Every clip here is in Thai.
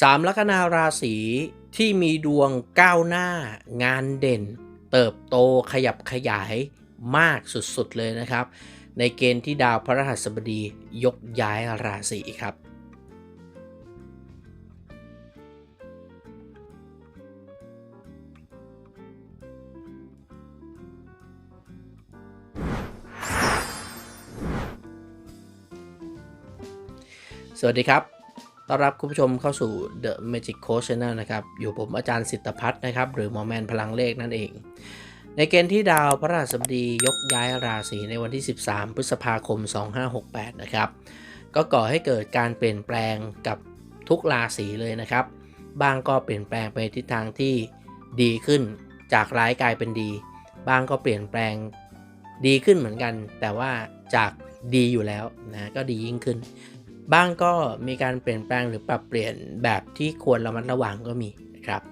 สามลัคนาราศีที่มีดวงก้าวหน้างานเด่น เติบโตขยับขยายมากสุดๆเลยนะครับ ในเกณฑ์ที่ดาวพระรหัสบดียกย้ายราศีครับ สวัสดีครับ ต้อนรับคุณผู้ชมเข้าสู่ The Magic Coach Channel นะครับ อยู่ผมอาจารย์สิทธพัฒน์นะครับ หรือหมอแมนพลังเลขนั่นเอง ในเกณฑ์ที่ดาวพระราชบดียกย้ายราศีในวันที่ 13 พฤษภาคม 2568 นะครับ ก็ก่อให้เกิดการเปลี่ยนแปลงกับทุกราศีเลยนะครับ บางก็เปลี่ยนแปลงไปทิศทางที่ดีขึ้น จากร้ายกลายเป็นดี บางก็เปลี่ยนแปลงดีขึ้นเหมือนกัน แต่ว่าจากดีอยู่แล้วนะ ก็ดียิ่งขึ้น บ้างก็มีการเปลี่ยนแปลงหรือปรับเปลี่ยนแบบที่ควรระมัดระวังก็มีนะครับ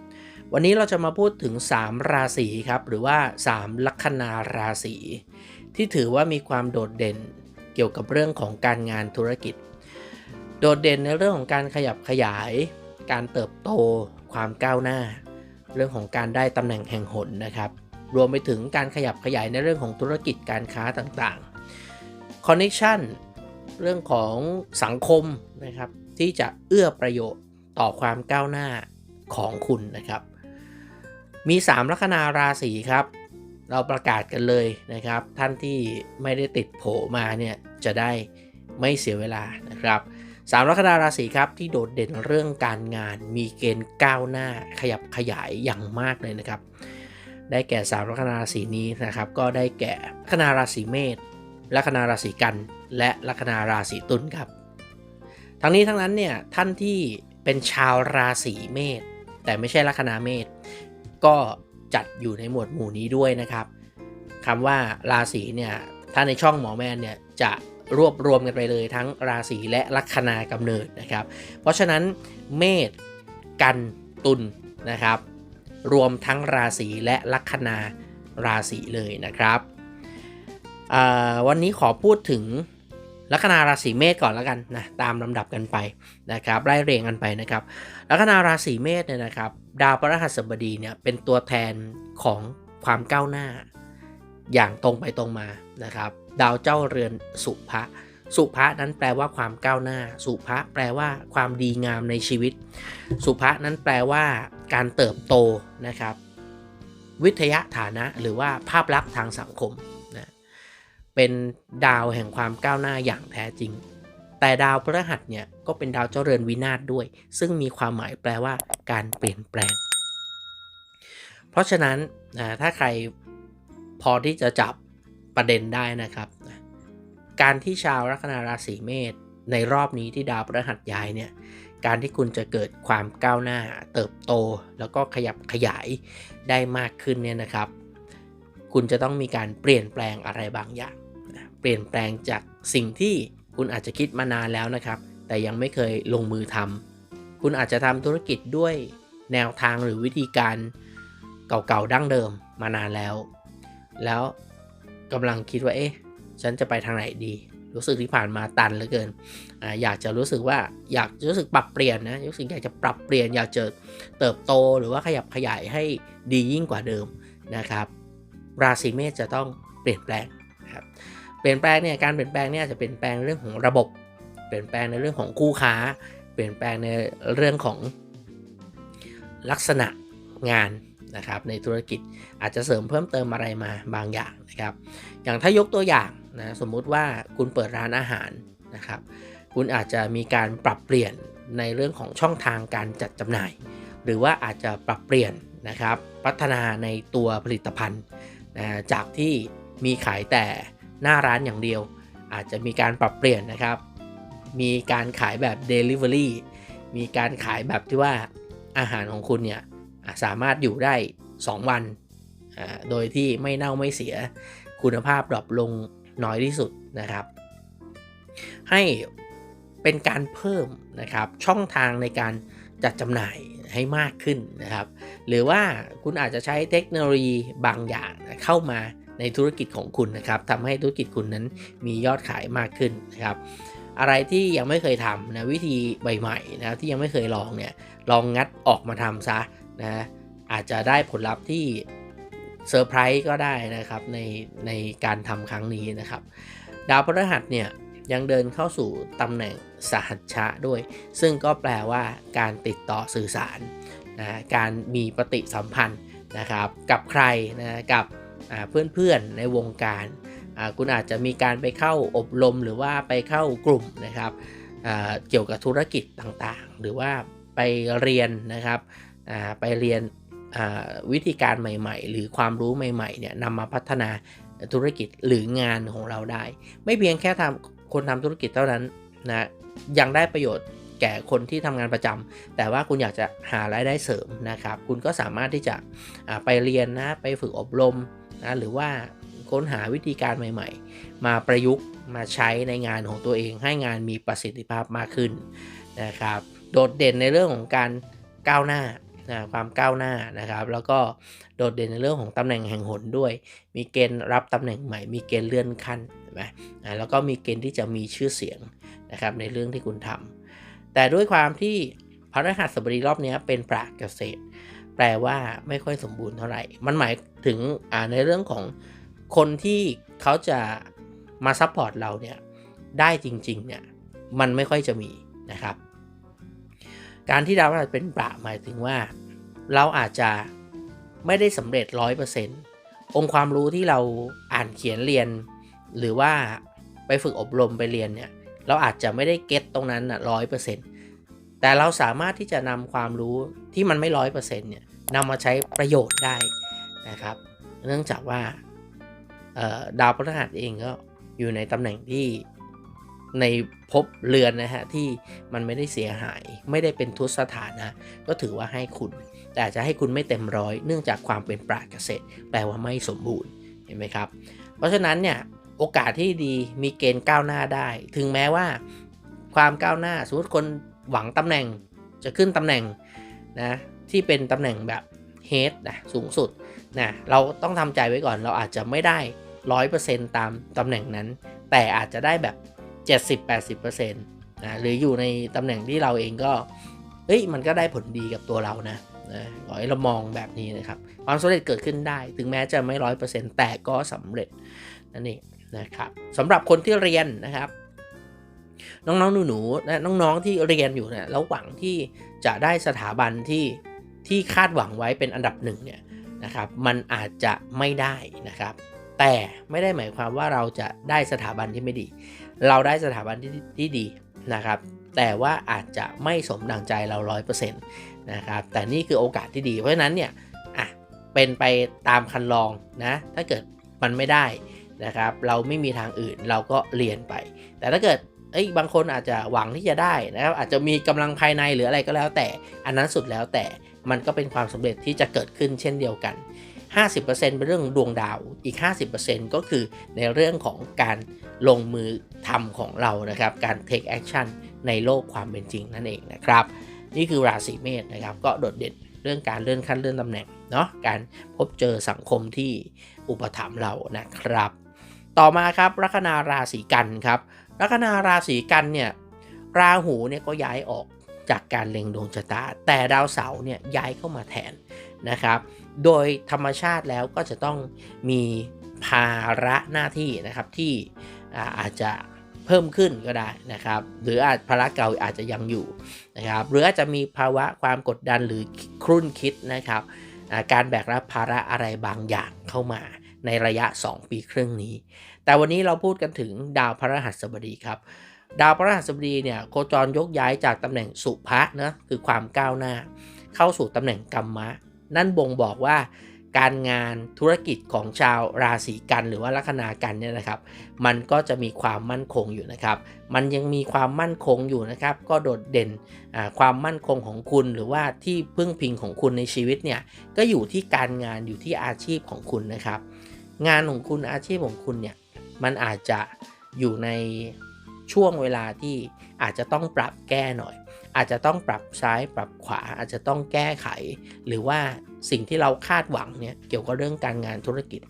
วันนี้เราจะมาพูดถึง 3 ราศีครับ หรือว่า 3 ลัคนาราศีที่ถือว่ามีความโดดเด่นเกี่ยวกับเรื่องของการงานธุรกิจ โดดเด่นในเรื่องของการขยับขยาย การเติบโต ความก้าวหน้า เรื่องของการได้ตำแหน่งแห่งหนนะครับ รวมไปถึงการขยับขยายในเรื่องของธุรกิจการค้าต่างๆ Connection เรื่องของสังคมนะครับ ที่จะเอื้อประโยชน์ต่อความก้าวหน้าของคุณนะครับ มี 3 ลัคนาราศีครับ เราประกาศกันเลยนะครับ ท่านที่ไม่ได้ติดโผมาเนี่ยจะได้ไม่เสียเวลานะครับสามลัคนาราศีครับที่โดดเด่นเรื่องการงานมีเกณฑ์ก้าวหน้าขยับขยายอย่างมากเลยนะครับ ได้แก่สามลัคนาราศีนี้นะครับ ก็ได้แก่ลัคนาราศีเมษลัคนาราศีกัน และลัคนาราศีตุลครับ ทั้งนี้ทั้งนั้นเนี่ยท่านที่เป็นชาวราศีเมษแต่ไม่ใช่ลัคนาเมษก็จัดอยู่ในหมวดหมู่นี้ด้วยนะครับคำว่าราศีเนี่ยถ้าในช่องหมอแมนเนี่ยจะรวบรวมกันไปเลยทั้งราศีและลัคนากำเนิดนะครับ เพราะฉะนั้นเมษกันตุลนะครับ รวมทั้งราศีและลัคนาราศีเลยนะครับวันนี้ขอพูดถึง ลัคนาราศีเมษก่อนแล้วกันนะตามลำดับกันไปนะครับไล่เรียงกันไปนะครับลัคนาราศีเมษเนี่ยนะครับ ดาวพฤหัสบดีเนี่ยเป็นตัวแทนของความก้าวหน้า อย่างตรงไปตรงมานะครับ ดาวเจ้าเรือนสุภะสุภะนั้นแปลว่าความก้าวหน้า สุภะแปลว่าความดีงามในชีวิต สุภะนั้นแปลว่าการเติบโตนะครับ วิทยาฐานะหรือว่าภาพลักษณ์ทางสังคม เป็นดาวแห่งความก้าวหน้าอย่างแท้จริง แต่ดาวพฤหัสเนี่ยก็เป็นดาวเจ้าเรือนวินาศด้วย ซึ่งมีความหมายแปลว่าการเปลี่ยนแปลง เพราะฉะนั้นถ้าใครพอที่จะจับประเด็นได้นะครับ การที่ชาวลัคนาราศีเมษในรอบนี้ที่ดาวพฤหัสย้ายเนี่ย การที่คุณจะเกิดความก้าวหน้าเติบโต แล้วก็ขยับขยายได้มากขึ้นเนี่ยนะครับ คุณจะต้องมีการเปลี่ยนแปลงอะไรบางอย่าง เปลี่ยนแปลงจากสิ่งที่คุณอาจจะคิดมานานแล้วนะครับ แต่ยังไม่เคยลงมือทำคุณอาจจะทำธุรกิจด้วยแนวทางหรือวิธีการเก่าๆดั้งเดิมมานานแล้ว แล้วกำลังคิดว่าเอ๊ะฉันจะไปทางไหนดี รู้สึกที่ผ่านมาตันเหลือเกินออยากจะรู้สึกว่าอยากรู้สึกปรับเปลี่ยนนะรู้สึกอยากจะปรับเปลี่ยน อยากจะเติบโตหรือว่าขยับขยายให้ดียิ่งกว่าเดิมนะครับ ราศีเมษจะต้องเปลี่ยนแปลงครับ เปลี่ยนแปลงเนี่ยการเปลี่ยนแปลงเนี่ยจะเปลี่ยนแปลงเรื่องของระบบ เปลี่ยนแปลงในเรื่องของคู่ค้า เปลี่ยนแปลงในเรื่องของลักษณะงานนะครับในธุรกิจอาจจะเสริมเพิ่มเติมอะไรมาบางอย่างนะครับอย่างถ้ายกตัวอย่างนะสมมุติว่าคุณเปิดร้านอาหารนะครับคุณอาจจะมีการปรับเปลี่ยนในเรื่องของช่องทางการจัดจำหน่าย หรือว่าอาจจะปรับเปลี่ยนนะครับพัฒนาในตัวผลิตภัณฑ์นะจากที่มีขายแต่ หน้าร้านอย่างเดียว อาจจะมีการปรับเปลี่ยนนะครับ มีการขายแบบ Delivery มีการขายแบบที่ว่าอาหารของคุณเนี่ยสามารถอยู่ได้ 2 วัน โดยที่ไม่เน่าไม่เสียคุณภาพดรอปลงน้อยที่สุดนะครับ ให้เป็นการเพิ่มนะครับช่องทางในการจัดจำหน่ายให้มากขึ้นนะครับ หรือว่าคุณอาจจะใช้เทคโนโลยีบางอย่างเข้ามา ในธุรกิจของคุณนะครับทำให้ธุรกิจคุณนั้นมียอดขายมากขึ้นนะครับอะไรที่ยังไม่เคยทำนะวิธีใหม่ๆนะที่ยังไม่เคยลองเนี่ยลองงัดออกมาทำซะนะอาจจะได้ผลลัพธ์ที่เซอร์ไพรส์ก็ได้นะครับในในการทำครั้งนี้นะครับ ดาวพฤหัสเนี่ยยังเดินเข้าสู่ตำแหน่งสหัชชะด้วย ซึ่งก็แปลว่าการติดต่อสื่อสารนะการมีปฏิสัมพันธ์นะครับ กับใครนะกับ เพื่อนๆในวงการคุณอาจจะมีการไปเข้าอบรมหรือว่าไปเข้ากลุ่มนะครับเกี่ยวกับธุรกิจต่างๆ หรือว่าไปเรียนนะครับไปเรียนวิธีการใหม่ ๆ หรือความรู้ใหม่ๆเนี่ยนำมาพัฒนาธุรกิจหรืองานของเราได้ ไม่เพียงแค่ทำคนทำธุรกิจเท่านั้นนะยังได้ประโยชน์แก่คนที่ทำงานประจำแต่ว่าคุณอยากจะหารายได้เสริมนะครับ คุณก็สามารถที่จะไปเรียนนะไปฝึกอบรม นะหรือว่าค้นหาวิธีการใหม่ ๆ มาประยุกต์มาใช้ในงานของตัวเอง ให้งานมีประสิทธิภาพมากขึ้นนะครับ โดดเด่นในเรื่องของการก้าวหน้านะความก้าวหน้านะครับ แล้วก็โดดเด่นในเรื่องของตำแหน่งแห่งหนด้วย มีเกณฑ์รับตำแหน่งใหม่ มีเกณฑ์เลื่อนขั้นใช่ไหมแล้วก็มีเกณฑ์ที่จะมีชื่อเสียงนะครับในเรื่องที่คุณทำแต่ด้วยความที่พระรหัสบดีรอบนี้เป็นปราเกษตร แปลว่าไม่ค่อยสมบูรณ์เท่าไหร่ มันหมายถึงในเรื่องของคนที่เขาจะมาซัพพอร์ตเราเนี่ยได้จริงๆเนี่ยมันไม่ค่อยจะมีนะครับ การที่ดาวพฤหัสเป็นประหมายถึงว่า เราอาจจะไม่ได้สำเร็จร้อยเปอร์เซนต์องค์ความรู้ที่เราอ่านเขียนเรียน หรือว่าไปฝึกอบรมไปเรียนเนี่ยเราอาจจะไม่ได้เก็ตตรงนั้นอะร้อยเปอร์เซ็นต์แต่เราสามารถที่จะนำความรู้ ที่มันไม่ร้อยเปอร์เซ็นต์เนี่ยนำมาใช้ประโยชน์ได้นะครับ เนื่องจากว่าดาวพฤหัสเองก็อยู่ในตำแหน่งที่ในพบเรือนนะฮะที่มันไม่ได้เสียหาย ไม่ได้เป็นทุสถานะ ก็ถือว่าให้คุณ แต่จะให้คุณไม่เต็มร้อยเนื่องจากความเป็นปราเกษตร แปลว่าไม่สมบูรณ์เห็นไหมครับ เพราะฉะนั้นเนี่ยโอกาสที่ดีมีเกณฑ์ก้าวหน้าได้ ถึงแม้ว่าความก้าวหน้าสมมติคนหวังตำแหน่งจะขึ้นตำแหน่ง นะที่เป็นตำแหน่งแบบเฮดนะสูงสุดนะเราต้องทำใจไว้ก่อนเราอาจจะไม่ได้ร้อยเปอร์เซ็นต์ตามตำแหน่งนั้น แต่อาจจะได้แบบ 70-80%นะหรืออยู่ในตำแหน่งที่เราเองก็เฮ้ยมันก็ได้ผลดีกับตัวเรานะนะขอให้เรามองแบบนี้นะครับ ความสำเร็จเกิดขึ้นได้ ถึงแม้จะไม่ร้อยเปอร์เซ็นต์แต่ก็สำเร็จนั่นเองนะครับสำหรับคนที่เรียนนะครับ น้องๆหนูๆนะน้องๆที่เรียนอยู่เนี่ยแล้วหวังที่จะได้สถาบันที่ที่คาดหวังไว้เป็นอันดับหนึ่งเนี่ยนะครับมันอาจจะไม่ได้นะครับ แต่ไม่ได้หมายความว่าเราจะได้สถาบันที่ไม่ดี เราได้สถาบันที่ที่ดีนะครับ แต่ว่าอาจจะไม่สมดังใจเราร้อยเปอร์เซ็นต์นะครับแต่นี่คือโอกาสที่ดีเพราะฉะนั้นเนี่ยอะเป็นไปตามคันลองนะถ้าเกิดมันไม่ได้นะครับ เราไม่มีทางอื่นเราก็เรียนไป แต่ถ้าเกิด เอ้ยบางคนอาจจะหวังที่จะได้นะครับอาจจะมีกำลังภายในหรืออะไรก็แล้วแต่ อันนั้นสุดแล้วแต่มันก็เป็นความสำเร็จที่จะเกิดขึ้นเช่นเดียวกัน 50%เป็นเรื่องดวงดาวอีก 50%ก็คือในเรื่องของการลงมือทำของเรานะครับ การ take action ในโลกความเป็นจริงนั่นเองนะครับ นี่คือราศีเมษนะครับ ก็โดดเด่นเรื่องการเลื่อนขั้นเลื่อนตำแหน่งเนาะการพบเจอสังคมที่อุปถัมภ์เรานะครับ ต่อมาครับลัคนาราศีกันครับ ลัคนาราศีกันเนี่ยราหูเนี่ยก็ย้ายออกจากการเล็งดวงชะตา แต่ดาวเสาร์เนี่ยย้ายเข้ามาแทนนะครับ โดยธรรมชาติแล้วก็จะต้องมีภาระหน้าที่นะครับที่อาจจะเพิ่มขึ้นก็ได้นะครับ หรืออาจภาระเก่าอาจจะยังอยู่นะครับหรืออาจจะมีภาวะความกดดันหรือครุ่นคิดนะครับการแบกรับภาระอะไรบางอย่างเข้ามาในระยะ 2 ปีครึ่งนี้ แต่วันนี้เราพูดกันถึงดาวพระรหัสบดีครับ ดาวพระรหัสบดีเนี่ยโคจรยกย้ายจากตำแหน่งสุภะนะคือความก้าวหน้า เข้าสู่ตำแหน่งกรรมะ นั่นบ่งบอกว่าการงานธุรกิจของชาวราศีกันหรือว่าลัคนากันเนี่ยนะครับ มันก็จะมีความมั่นคงอยู่นะครับ มันยังมีความมั่นคงอยู่นะครับ ก็โดดเด่นความมั่นคงของคุณหรือว่าที่พึ่งพิงของคุณในชีวิตเนี่ยก็อยู่ที่การงานอยู่ที่อาชีพของคุณนะครับ งานของคุณอาชีพของคุณเนี่ย มันอาจจะอยู่ในช่วงเวลาที่อาจจะต้องปรับแก้หน่อย อาจจะต้องปรับซ้ายปรับขวาอาจจะต้องแก้ไข หรือว่าสิ่งที่เราคาดหวังเนี่ยเกี่ยวกับเรื่องการงานธุรกิจ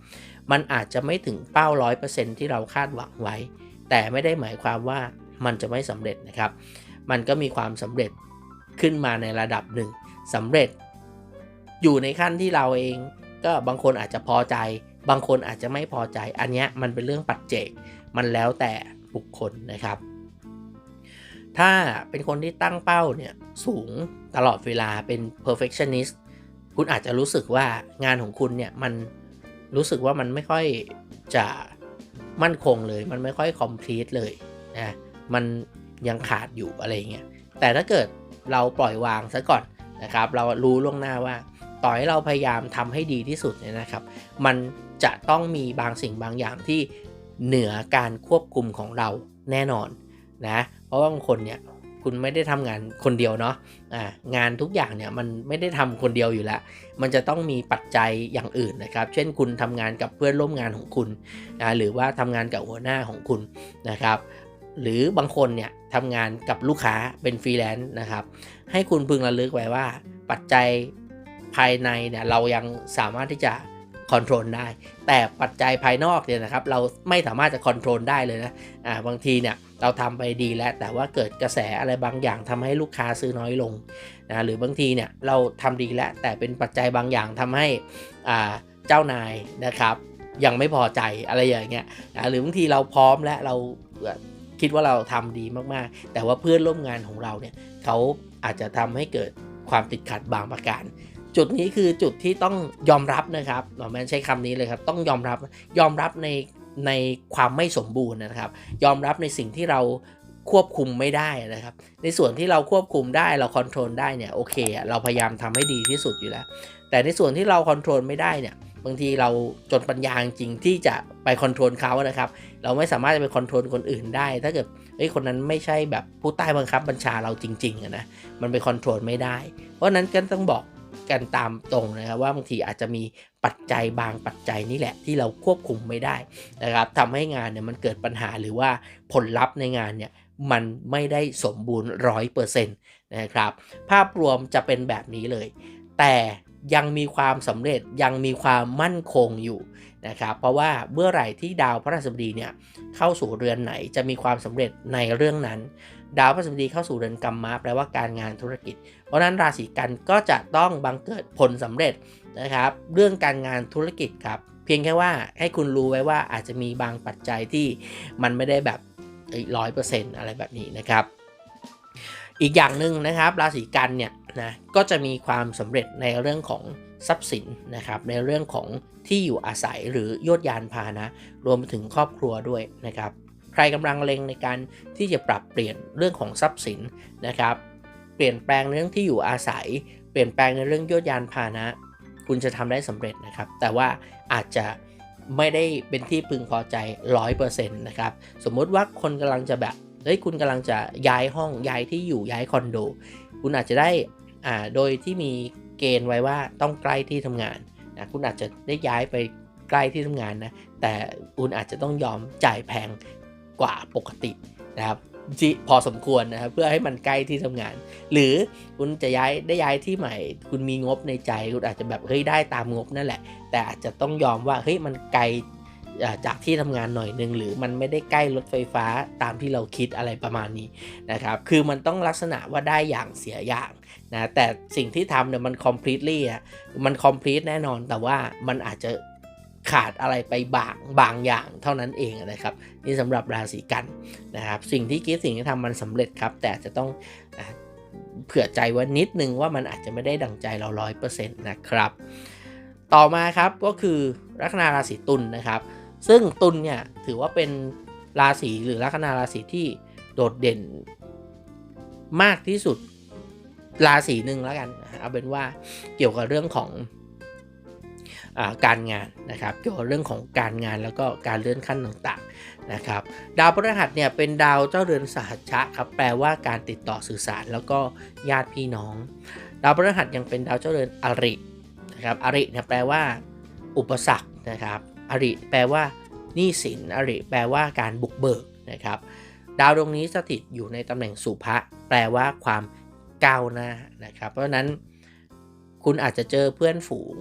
มันอาจจะไม่ถึงเป้าร้อยเปอร์เซ็นที่เราคาดหวังไว้ แต่ไม่ได้หมายความว่ามันจะไม่สำเร็จนะครับ มันก็มีความสำเร็จขึ้นมาในระดับหนึ่งสำเร็จ อยู่ในขั้นที่เราเองก็บางคนอาจจะพอใจ บางคนอาจจะไม่พอใจ อันเนี้ยมันเป็นเรื่องปัจเจก มันแล้วแต่บุคคลนะครับ ถ้าเป็นคนที่ตั้งเป้าเนี่ยสูงตลอดเวลาเป็น perfectionist คุณอาจจะรู้สึกว่างานของคุณเนี่ยมันรู้สึกว่ามันไม่ค่อยจะมั่นคงเลย มันไม่ค่อย complete เลยนะมันยังขาดอยู่อะไรเงี้ย แต่ถ้าเกิดเราปล่อยวางซะก่อนนะครับ เรารู้ล่วงหน้าว่า ต่อให้เราพยายามทำให้ดีที่สุดเนี่ยนะครับ มัน จะต้องมีบางสิ่งบางอย่างที่เหนือการควบคุมของเราแน่นอนนะ เพราะว่าบางคนเนี่ยคุณไม่ได้ทำงานคนเดียวเนาะะงานทุกอย่างเนี่ยมันไม่ได้ทำคนเดียวอยู่แล้ว มันจะต้องมีปัจจัยอย่างอื่นนะครับ เช่นคุณทำงานกับเพื่อนร่วมงานของคุณนะหรือว่าทำงานกับหัวหน้าของคุณนะครับ หรือบางคนเนี่ยทำงานกับลูกค้าเป็นฟรีแลนซ์นะครับ ให้คุณพึงระลึกไว้ว่าปัจจัยภายในเนี่ยเรายังสามารถที่จะ คอนโทรลได้ แต่ปัจจัยภายนอกเนี่ยนะครับ เราไม่สามารถจะคอนโทรลได้เลยนะอ่าบางทีเนี่ยเราทำไปดีแล้วแต่ว่าเกิดกระแสอะไรบางอย่างทำให้ลูกค้าซื้อน้อยลงนะหรือบางทีเนี่ยเราทำดีแล้วแต่เป็นปัจจัยบางอย่างทำให้อ่าเจ้านายนะครับ ยังไม่พอใจอะไรอย่างเงี้ยนะหรือบางทีเราพร้อมและเราคิดว่าเราทำดีมากๆ แต่ว่าเพื่อนร่วมงานของเราเนี่ยเขาอาจจะทำให้เกิดความติดขัดบางประการ จุดนี้คือจุดที่ต้องยอมรับนะครับหมอแมนใช้คำนี้เลยครับ ต้องยอมรับยอมรับในในความไม่สมบูรณ์นะครับ ยอมรับในสิ่งที่เราควบคุมไม่ได้นะครับ ในส่วนที่เราควบคุมได้เราคอนโทรลได้เนี่ยโอเค เราพยายามทำให้ดีที่สุดอยู่แล้ว แต่ในส่วนที่เราคอนโทรลไม่ได้เนี่ยบางทีเราจนปัญญาจริงที่จะไปคอนโทรลเขานะครับ เราไม่สามารถจะไปคอนโทรลคนอื่นได้ ถ้าเกิดเฮ้คนนั้นไม่ใช่แบบผู้ใต้บังคับบัญชาเราจริงๆนะมันไปคอนโทรลไม่ได้ เพราะนั้นก็ต้องบอก กันตามตรงนะครับว่าบางทีอาจจะมีปัจจัยบางปัจจัยนี่แหละที่เราควบคุมไม่ได้นะครับทำให้งานเนี่ยมันเกิดปัญหาหรือว่าผลลัพธ์ในงานเนี่ยมันไม่ได้สมบูรณ์ร้อยเปอร์เซ็นต์นะครับภาพรวมจะเป็นแบบนี้เลย แต่ยังมีความสำเร็จยังมีความมั่นคงอยู่นะครับเพราะว่าเมื่อไหร่ที่ดาวพระราชบดีเนี่ยเข้าสู่เรือนไหนจะมีความสำเร็จในเรื่องนั้น ดาวพระราชบดีเข้าสู่เรือนกรรมะแปลว่าการงานธุรกิจ เพราะนั้นราศีกันก็จะต้องบังเกิดผลสำเร็จนะครับ เรื่องการงานธุรกิจครับ เพียงแค่ว่าให้คุณรู้ไว้ว่าอาจจะมีบางปัจจัยที่มันไม่ได้แบบร้อยเปอร์เซ็นต์อะไรแบบนี้นะครับอีกอย่างหนึ่งนะครับราศีกันเนี่ยนะก็จะมีความสำเร็จในเรื่องของทรัพย์สินนะครับในเรื่องของที่อยู่อาศัยหรือยวดยานพาหนะ รวมถึงครอบครัวด้วยนะครับ ใครกำลังเล็งในการที่จะปรับเปลี่ยนเรื่องของทรัพย์สินนะครับ เปลี่ยนแปลงเรื่องที่อยู่อาศัย เปลี่ยนแปลงในเรื่องยวดยานพาหนะ คุณจะทำได้สำเร็จนะครับ แต่ว่าอาจจะไม่ได้เป็นที่พึงพอใจ 100%นะครับ สมมุติว่าคนกำลังจะแบบเฮ้ยคุณกำลังจะย้ายห้องย้ายที่อยู่ย้ายคอนโด คุณอาจจะได้อ่าโดยที่มีเกณฑ์ไว้ว่าต้องใกล้ที่ทำงานนะคุณอาจจะได้ย้ายไปใกล้ที่ทำงานนะแต่คุณอาจจะต้องยอมจ่ายแพง กว่าปกตินะครับพอสมควรนะครับเพื่อให้มันใกล้ที่ทำงาน หรือคุณจะย้ายได้ย้ายที่ใหม่ คุณมีงบในใจคุณอาจจะแบบเฮ้ยได้ตามงบนั่นแหละ แต่อาจจะต้องยอมว่าเฮ้ยมันไกลจากที่ทำงานหน่อยนึง หรือมันไม่ได้ใกล้รถไฟฟ้าตามที่เราคิดอะไรประมาณนี้นะครับคือมันต้องลักษณะว่าได้อย่างเสียอย่างนะแต่สิ่งที่ทำเนี่ยมัน completely อะมัน complete แน่นอนแต่ว่ามันอาจจะ ขาดอะไรไปบางบางอย่างเท่านั้นเองนะครับนี่สำหรับราศีกันนะครับสิ่งที่คิดสิ่งที่ทำมันสำเร็จครับ แต่จะต้องเผื่อใจว่านิดนึงว่ามันอาจจะไม่ได้ดังใจเราร้อยเปอร์เซ็นต์นะครับ ต่อมาครับก็คือลัคนาราศีตุลนนะครับ ซึ่งตุลเนี่ยถือว่าเป็นราศีหรือลัคนาราศีที่โดดเด่นมากที่สุดราศีหนึ่งแล้วกัน เอาเป็นว่าเกี่ยวกับเรื่องของ การงานนะครับเกี่ยวกับเรื่องของการงานแล้วก็การเลื่อนขั้นต่างๆนะครับดาวพฤหัสเนี่ยเป็นดาวเจ้าเรือนสหัชชะครับแปลว่าการติดต่อสื่อสารแล้วก็ญาติพี่น้อง ดาวพฤหัสยังเป็นดาวเจ้าเรือนอรินะครับอริเนี่ยแปลว่า อุปสรรคนะครับอริแปลว่าหนี้สินอริแปลว่าการบุกเบิกนะครับดาวดวงนี้สถิตอยู่ในตำแหน่งสุภะแปลว่าความก้าวหน้านะครับ เพราะนั้นคุณอาจจะเจอเพื่อนฝูง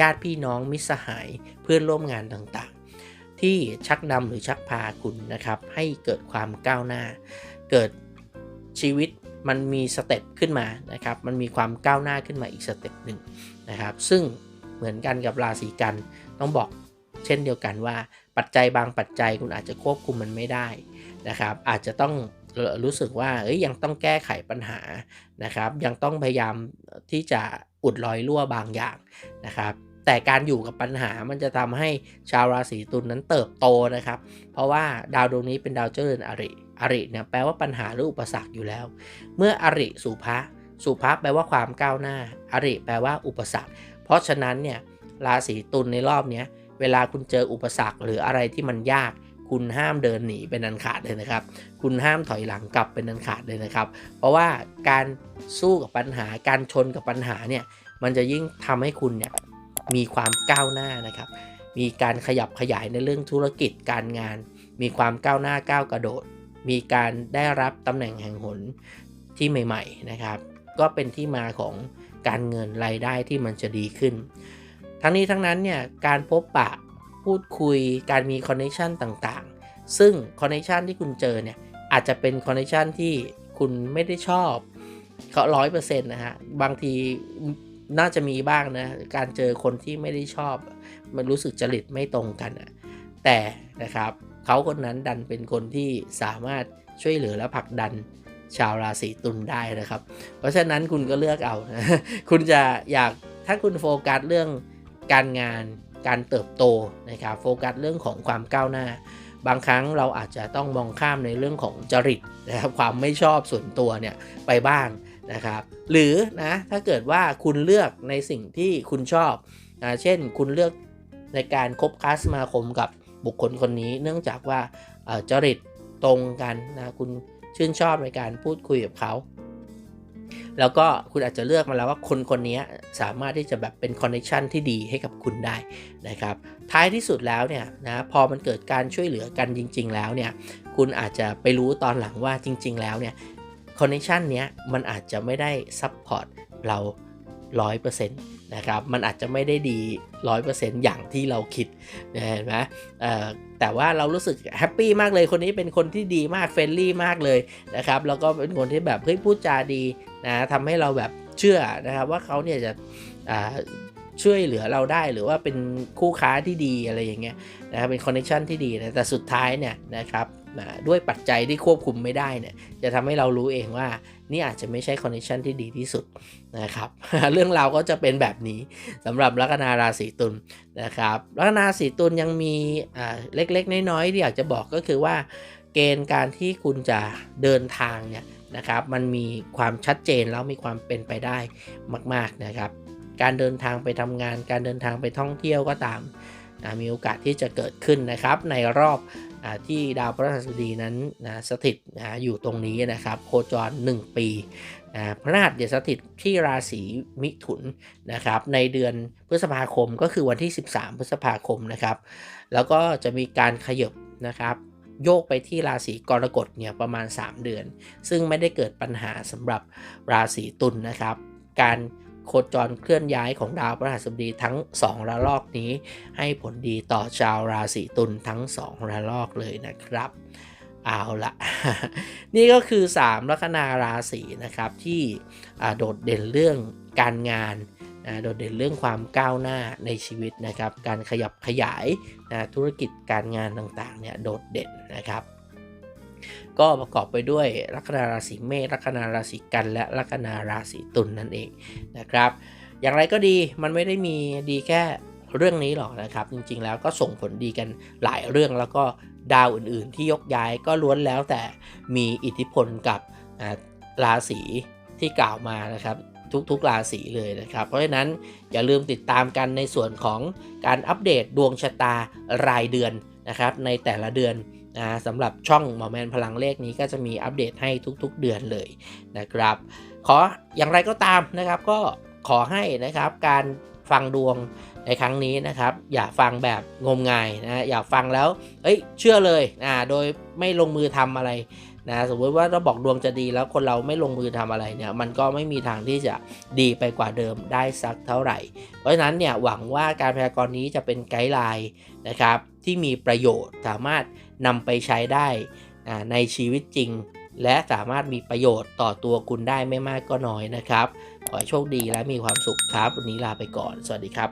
ญาติพี่น้องมิตรสหายเพื่อนร่วมงานต่างๆ ที่ชักนำหรือชักพาคุณนะครับ ให้เกิดความก้าวหน้า เกิดชีวิตมันมีสเต็ปขึ้นมานะครับ มันมีความก้าวหน้าขึ้นมาอีกสเต็ปหนึ่งนะครับ ซึ่งเหมือนกันกับราศีกันต้องบอกเช่นเดียวกันว่าปัจจัยบางปัจจัยคุณอาจจะควบคุมมันไม่ได้นะครับ อาจจะต้อง รู้สึกว่าเอ้ยยังต้องแก้ไขปัญหานะครับ ยังต้องพยายามที่จะอุดรอยรั่วบางอย่างนะครับแต่การอยู่กับปัญหามันจะทำให้ชาวราศีตุลนนั้นเติบโตนะครับ เพราะว่าดาวดวงนี้เป็นดาวเจริญอริ อริเนี่ยแปลว่าปัญหาหรืออุปสรรคอยู่แล้ว เมื่ออริสุภะสุภะแปลว่าความก้าวหน้า อริแปลว่าอุปสรรค เพราะฉะนั้นเนี่ยราศีตุลในรอบนี้เวลาคุณเจออุปสรรคหรืออะไรที่มันยาก คุณห้ามเดินหนีเป็นอันขาดเลยนะครับ คุณห้ามถอยหลังกลับเป็นอันขาดเลยนะครับ เพราะว่าการสู้กับปัญหาการชนกับปัญหาเนี่ยมันจะยิ่งทำให้คุณเนี่ยมีความก้าวหน้านะครับ มีการขยับขยายในเรื่องธุรกิจการงาน มีความก้าวหน้าก้าวกระโดด มีการได้รับตำแหน่งแห่งหนที่ใหม่ๆนะครับ ก็เป็นที่มาของการเงินรายได้ที่มันจะดีขึ้น ทั้งนี้ทั้งนั้นเนี่ยการพบปะ พูดคุยการมีคอนเนคชันต่างๆ ซึ่งคอนเนคชันที่คุณเจอเนี่ย อาจจะเป็นคอนเนคชันที่คุณไม่ได้ชอบเขาร้อยเปอร์เซ็นต์นะฮะ บางทีน่าจะมีบ้างนะ การเจอคนที่ไม่ได้ชอบ มันรู้สึกจริตไม่ตรงกันอะแต่นะครับเขาคนนั้นดันเป็นคนที่สามารถช่วยเหลือและผลักดันชาวราศีตุลได้นะครับ เพราะฉะนั้นคุณก็เลือกเอานะคุณจะอยากถ้าคุณโฟกัสเรื่องการงาน การเติบโตนะครับโฟกัสเรื่องของความก้าวหน้า บางครั้งเราอาจจะต้องมองข้ามในเรื่องของจริตนะครับความไม่ชอบส่วนตัวเนี่ยไปบ้างนะครับหรือนะถ้าเกิดว่าคุณเลือกในสิ่งที่คุณชอบนะเช่นคุณเลือกในการคบค้าสมาคมกับบุคคลคนนี้ เนื่องจากว่าจริตตรงกันนะคุณชื่นชอบในการพูดคุยกับเขา แล้วก็คุณอาจจะเลือกมาแล้วว่าคนคนนี้สามารถที่จะแบบเป็นคอนเนคชันที่ดีให้กับคุณได้นะครับ ท้ายที่สุดแล้วเนี่ยนะพอมันเกิดการช่วยเหลือกันจริง ๆ แล้วเนี่ยคุณอาจจะไปรู้ตอนหลังว่าจริง ๆ แล้วเนี่ยคอนเนคชันเนี้ยมันอาจจะไม่ได้ซัพพอร์ตเรา 100%นะครับ มันอาจจะไม่ได้ดี 100%อย่างที่เราคิดเห็นไหมแต่ว่าเรารู้สึกแฮปปี้มากเลยคนนี้เป็นคนที่ดีมากเฟรนลี่มากเลยนะครับ แล้วก็เป็นคนที่แบบเฮ้ยพูดจาดี นะทำให้เราแบบเชื่อนะครับว่าเขาเนี่ยจะช่วยเหลือเราได้หรือว่าเป็นคู่ค้าที่ดีอะไรอย่างเงี้ยนะครับเป็นคอนเนคชันที่ดีนะแต่สุดท้ายเนี่ยนะครับด้วยปัจจัยที่ควบคุมไม่ได้เนี่ยจะทำให้เรารู้เองว่านี่อาจจะไม่ใช่คอนเนคชันที่ดีที่สุดนะครับเรื่องราวก็จะเป็นแบบนี้สำหรับลัคนาราศีตุลนะครับลัคนาราศีตุลยังมีเล็กๆ น้อยๆที่อยากจะบอกก็คือว่า เกณฑ์การที่คุณจะเดินทางเนี่ย นะครับ มันมีความชัดเจนแล้วมีความเป็นไปได้มาก ๆนะครับ การเดินทางไปทำงาน การเดินทางไปท่องเที่ยวก็ตามนะมีโอกาสที่จะเกิดขึ้นนะครับ ในรอบที่ดาวพฤหัสบดีนั้นนะสถิตนะอยู่ตรงนี้นะครับ โคจร 1 ปีนะพระหัสเดียสถิตที่ราศีมิถุนนะครับ ในเดือนพฤษภาคมก็คือวันที่ 13 พฤษภาคมนะครับ แล้วก็จะมีการขยบนะครับ โยกไปที่ราศีกรกฎเนี่ยประมาณ 3 เดือน ซึ่งไม่ได้เกิดปัญหาสำหรับราศีตุลนนะครับ การโคจรเคลื่อนย้ายของดาวพฤหัสบดีทั้ง 2 ระลอกนี้ ให้ผลดีต่อชาวราศีตุลทั้ง 2 ระลอกเลยนะครับ เอาละนี่ก็คือ 3 ลัคนาราศีนะครับที่โดดเด่นเรื่องการงาน โดดเด่นเรื่องความก้าวหน้าในชีวิตนะครับ การขยับขยายนะธุรกิจการงานต่างๆเนี่ยโดดเด่นนะครับก็ประกอบไปด้วยลัคนาราศีเมษลัคนาราศีกัน และลัคนาราศีตุลนนั่นเองนะครับ อย่างไรก็ดีมันไม่ได้มีดีแค่เรื่องนี้หรอกนะครับ จริงๆแล้วก็ส่งผลดีกันหลายเรื่องแล้วก็ดาวอื่นๆ ที่ยกย้ายก็ล้วนแล้วแต่มีอิทธิพลกับราศีที่กล่าวมานะครับ ทุกๆราศีเลยนะครับ เพราะฉะนั้นอย่าลืมติดตามกันในส่วนของการอัปเดตดวงชะตารายเดือนนะครับในแต่ละเดือนนะสำหรับช่องหมอแมนพลังเลขนี้ก็จะมีอัปเดตให้ทุกๆเดือนเลยนะครับ ขออย่างไรก็ตามนะครับก็ขอให้นะครับการฟังดวงในครั้งนี้นะครับ อย่าฟังแบบงมงายนะอย่าฟังแล้วเอ้ยเชื่อเลยนะโดยไม่ลงมือทำอะไร นะสมมติว่าเราบอกดวงจะดีแล้วคนเราไม่ลงมือทำอะไรเนี่ยมันก็ไม่มีทางที่จะดีไปกว่าเดิมได้สักเท่าไหร่ เพราะฉะนั้นเนี่ยหวังว่าการพยากรณ์นี้จะเป็นไกด์ไลน์นะครับที่มีประโยชน์สามารถนำไปใช้ได้ในชีวิตจริง และสามารถมีประโยชน์ต่อตัวคุณได้ไม่มากก็น้อยนะครับ ขอโชคดีและมีความสุขครับ วันนี้ลาไปก่อน สวัสดีครับ